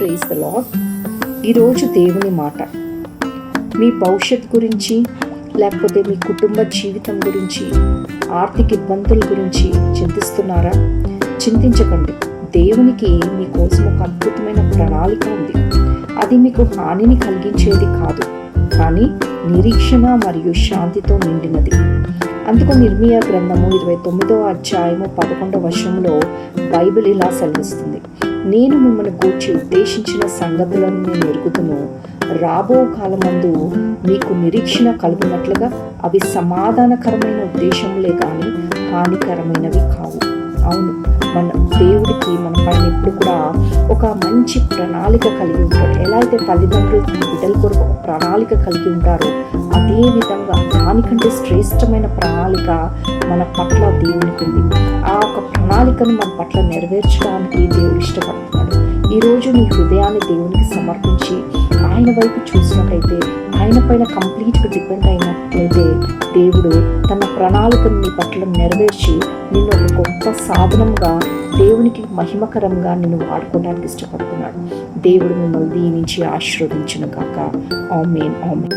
Praise the lord ఈరోజు దేవుని మాట. మీ భవిష్యత్ గురించి లేకపోతే మీ కుటుంబ జీవితం గురించి ఆర్థిక ఇబ్బందుల గురించి చింతిస్తున్నారా? చింతించకండి. దేవునికి మీకోసం ఒక అద్భుతమైన ప్రణాళిక ఉంది. అది మీకు హానిని కలిగించేది కాదు కానీ నిరీక్షణ మరియు శాంతితో నిండినది. అందుకు నిర్మీయ గ్రంథము ఇరవై తొమ్మిదో అధ్యాయము పదకొండవ వర్షంలో బైబిల్ ఇలా సెలవిస్తుంది. నేను మిమ్మల్ని కూర్చి ఉద్దేశించిన సంగతులను నేను ఎరుగుతును రాబో కాలమందు మీకు నిరీక్షణ కలుగునట్లుగా అవి సమాధానకరమైన ఉద్దేశములే కానీ హానికరమైనవి కావు. అవును మన దేవుడికి మన పైన ఎప్పుడు కూడా ఒక మంచి ప్రణాళిక కలిగి ఉంటాడు. ఎలా అయితే తల్లిదండ్రులు తమ బిడ్డల కొరకు ఒక ప్రణాళిక కలిగి ఉంటారో అదే విధంగా దానికంటే శ్రేష్టమైన ప్రణాళిక మన పట్ల దేవునికి ఉంది. ఒక ప్రణాళికను మన పట్ల నెరవేర్చడానికి దేవుడు ఇష్టపడుతున్నాడు. ఈరోజు నీ హృదయాన్ని దేవునికి సమర్పించి ఆయన వైపు చూసినట్టయితే ఆయన పైన కంప్లీట్గా డిపెండ్ అయినట్లయితే దేవుడు తన ప్రణాళికను నీ పట్ల నెరవేర్చి నిన్ను ఒక గొప్ప సాధనంగా దేవునికి మహిమకరంగా నిన్ను వాడుకోవడానికి ఇష్టపడుతున్నాడు. దేవుడు మిమ్మల్ని దీవించి ఆశీర్వదించిన కాక ఆమెన్ ఆమెన్.